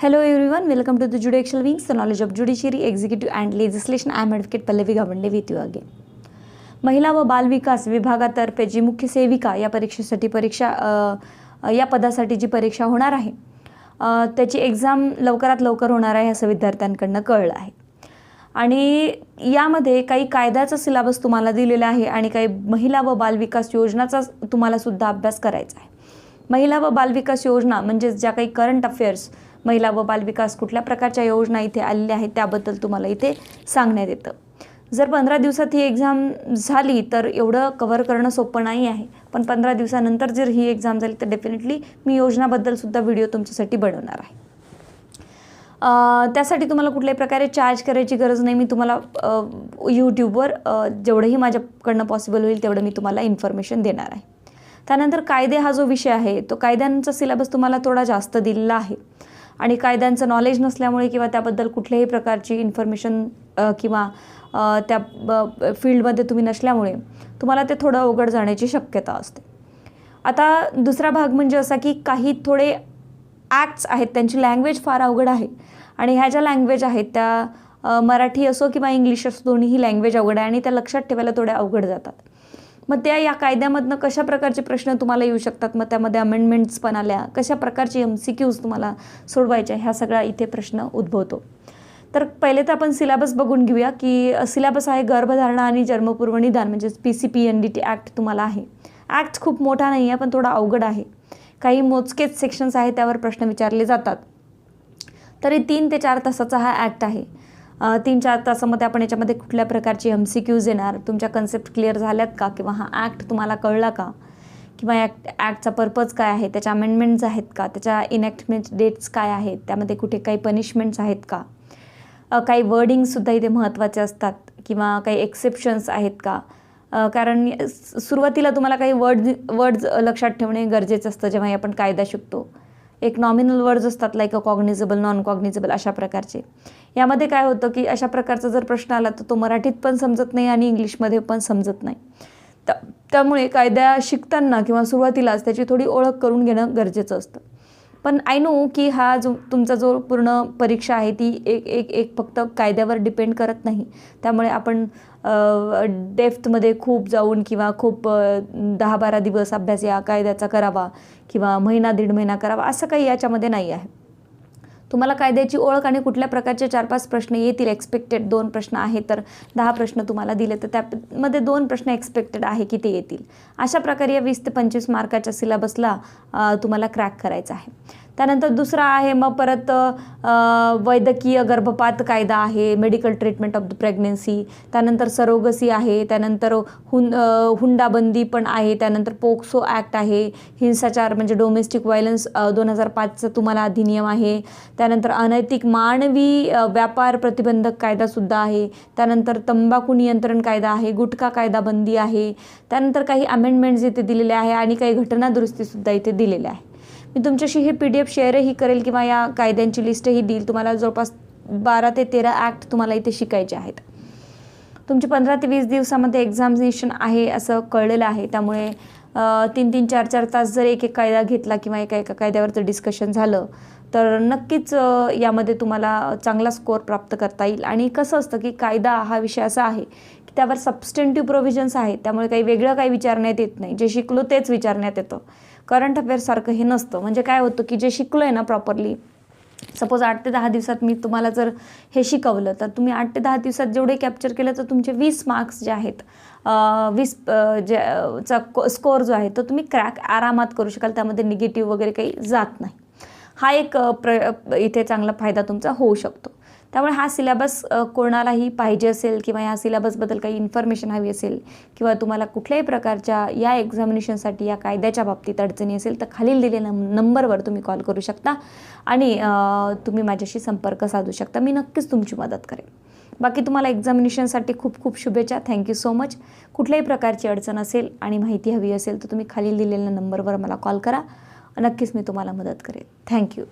Hello everyone, welcome to the Judicial Wings, the knowledge of judiciary, executive and legislation. I am Advocate Pallavi Gavande with you again. महिला व बालविकास विभागातर्फे जी मुख्य सेविका या परीक्षेसाठी परीक्षा या पदासाठी जी परीक्षा होणार आहे त्याची एक्झाम लवकरात लवकर होणार आहे असं विद्यार्थ्यांकडनं कळलं आहे आणि यामध्ये काही कायद्याचा सिलेबस तुम्हाला दिलेला आहे आणि काही महिला व बालविकास योजनाचा तुम्हाला सुद्धा अभ्यास करायचा आहे महिला व बालविकास योजना म्हणजेच ज्या काही करंट अफेअर्स महिला व बालविकास कुठल्या प्रकारच्या योजना इथे आलेल्या आहेत त्याबद्दल तुम्हाला इथे सांगण्यात येतं. जर पंधरा दिवसात ही एक्झाम झाली तर एवढं कव्हर करणं सोपं नाही आहे. पण पंधरा दिवसानंतर जर ही एक्झाम झाली तर डेफिनेटली मी योजनाबद्दल सुद्धा व्हिडिओ तुमच्यासाठी बनवणार आहे. त्यासाठी तुम्हाला कुठल्याही प्रकारे चार्ज करायची गरज नाही. मी तुम्हाला यूट्यूबवर जेवढंही माझ्याकडनं पॉसिबल होईल तेवढं मी तुम्हाला इन्फॉर्मेशन देणार आहे. त्यानंतर कायदे हा जो विषय आहे तो कायद्यांचा सिलेबस तुम्हाला थोडा जास्त दिलेला आहे. आणि कायद्यांचं नॉलेज नसल्यामुळे किंवा त्याबद्दल कुठल्याही प्रकारची इन्फॉर्मेशन किंवा त्या ब- फील्डमध्ये तुम्ही नसल्यामुळे तुम्हाला ते थोडं अवघड जाण्याची शक्यता असते. आता दुसरा भाग म्हणजे असा की काही थोडे ॲक्ट्स आहेत त्यांची लँग्वेज फार अवघड आहे. आणि ह्या ज्या लँग्वेज आहेत त्या मराठी असो किंवा इंग्लिश असो दोन्हीही लँग्वेज अवघड आहे आणि त्या लक्षात ठेवायला थोड्या अवघड जातात. मग त्या या कायद्यामधनं कशा प्रकारचे प्रश्न तुम्हाला येऊ शकतात? मग त्यामध्ये अमेंडमेंट्स पण आल्या. कशा प्रकारचे एम सी क्यूज तुम्हाला सोडवायच्या ह्या सगळा इथे प्रश्न उद्भवतो. तर पहिले तर आपण सिलेबस बघून घेऊया की सिलेबस आहे गर्भधारणा आणि जन्मपूर्व निदान म्हणजेच P C P N D T act तुम्हाला आहे. ॲक्ट खूप मोठा नाही आहे पण थोडा अवघड आहे. काही मोजकेच सेक्शन्स आहेत त्यावर प्रश्न विचारले जातात. तरी तीन ते चार तासाचा हा ॲक्ट आहे. तीन चार तासामध्ये आपण याच्यामध्ये कुठल्या प्रकारची एम सी क्यूज येणार? तुमच्या कन्सेप्ट क्लिअर झाल्यात का? किंवा हा ॲक्ट तुम्हाला कळला का? किंवा ॲक्ट ॲक्टचा पर्पज काय आहे? त्याच्या अमेंडमेंट्स आहेत का? त्याच्या इनॅक्टमेंट डेट्स काय आहेत? त्यामध्ये कुठे काही पनिशमेंट्स आहेत का? काही वर्डिंगसुद्धा इथे महत्त्वाचे असतात. किंवा काही एक्सेप्शन्स आहेत का? कारण सुरुवातीला तुम्हाला काही वर्ड वर्ड्स लक्षात ठेवणे गरजेचं असतं जेव्हा आपण कायदा शिकतो. एक नॉमिनल वर्ड्स असतात like a cognizable non cognizable अशा प्रकारचे. यामध्ये काय होतं की अशा प्रकारचा जर प्रश्न आला तर तो मराठीत पण समजत नाही आणि इंग्लिशमध्ये पण समजत नाही. त्यामुळे कायदा शिकताना किंवा सुरुवातीलाच त्याची थोडी ओळख करून घेणं गरजेचं असतं. पण आय नो की हा जो तुमचा जो पूर्ण परीक्षा आहे ती एक एक एक फक्त कायद्यावर डिपेंड करत नाही. त्यामुळे आपण डेफ्थमध्ये खूप जाऊन किंवा खूप दहा बारा दिवस अभ्यास या कायद्याचा करावा किंवा महिना दीड महिना करावा असं काही याच्यामध्ये नाही आहे. तुम्हाला कायद्याची ओळख आणि कुठल्या प्रकारचे चार पाच प्रश्न येतील? एक्सपेक्टेड दोन प्रश्न आहे तर दहा प्रश्न तुम्हाला दिले तर त्यामध्ये दोन प्रश्न एक्सपेक्टेड आहे की ते येतील. अशा प्रकारे या वीस ते पंचवीस मार्काच्या सिलेबसला तुम्हाला क्रॅक करायचा आहे. त्यानंतर दुसरा आहे मग परत वैद्यकीय गर्भपात कायदा आहे medical treatment of the pregnancy त्यानंतर सरोगसी आहे त्यानंतर हुन हुंडाबंदी पण आहे त्यानंतर पोक्सो ॲक्ट आहे. हिंसाचार म्हणजे डोमेस्टिक व्हायलन्स दोन हजार पाचचा तुम्हाला अधिनियम आहे. त्यानंतर अनैतिक मानवी व्यापार प्रतिबंधक कायदासुद्धा आहे. त्यानंतर तंबाखू नियंत्रण कायदा आहे गुटखा कायदा बंदी आहे. त्यानंतर काही अमेंडमेंट्स इथे दिलेले आहे आणि काही घटना दुरुस्तीसुद्धा इथे दिलेल्या आहे मी तुमच्याशी हे पी डी एफ शेअरही करेल किंवा या कायद्यांची लिस्टही देईल तुम्हाला जवळपास बारा ते तेरा ॲक्ट तुम्हाला इथे शिकायचे आहेत. तुमची पंधरा ते वीस दिवसामध्ये एक्झामिनेशन आहे असं कळलेलं आहे. त्यामुळे तीन तीन चार चार तास जर एक एक कायदा घेतला किंवा एका एका कायद्यावरचं डिस्कशन झालं तर नक्कीच यामध्ये तुम्हाला चांगला स्कोअर प्राप्त करता येईल. आणि कसं असतं की कायदा हा विषय असा आहे की त्यावर सबस्टेंटिव्ह प्रोव्हिजन्स आहेत. त्यामुळे काही वेगळं काही विचारण्यात येत नाही. जे शिकलो तेच विचारण्यात येतं. करंट अफेअरसारखं हे नसतं. म्हणजे काय होतं की जे शिकलो आहे ना प्रॉपरली सपोज आठ ते दहा दिवसात मी तुम्हाला जर हे शिकवलं तर तुम्ही आठ ते दहा दिवसात जेवढे कॅप्चर केलं तर तुमचे वीस मार्क्स जे आहेत वीस जे चा स्कोअर जो आहे तो तुम्ही क्रॅक आरामात करू शकाल. त्यामध्ये निगेटिव्ह वगैरे काही जात नाही. हा एक प्र इथे चांगला फायदा तुमचा होऊ शकतो. त्यामुळे हा सिलेबस कोणालाही पाहिजे असेल किंवा या सिलेबसबद्दल काही इन्फॉर्मेशन हवी असेल किंवा तुम्हाला कुठल्याही प्रकारच्या या एक्झामिनेशनसाठी या कायद्याच्या बाबतीत अडचणी असेल तर खालील दिलेल्या नंबरवर तुम्ही कॉल करू शकता आणि तुम्ही माझ्याशी संपर्क साधू शकता. मी नक्कीच तुमची मदत करेन. बाकी तुम्हाला एक्झामिनेशनसाठी खूप खूप शुभेच्छा. थँक्यू सो मच कुठल्याही प्रकारची अडचण असेल आणि माहिती हवी असेल तर तुम्ही खालील दिलेल्या नंबरवर मला कॉल करा. नक्कीच मी तुम्हाला मदत करेन. थँक्यू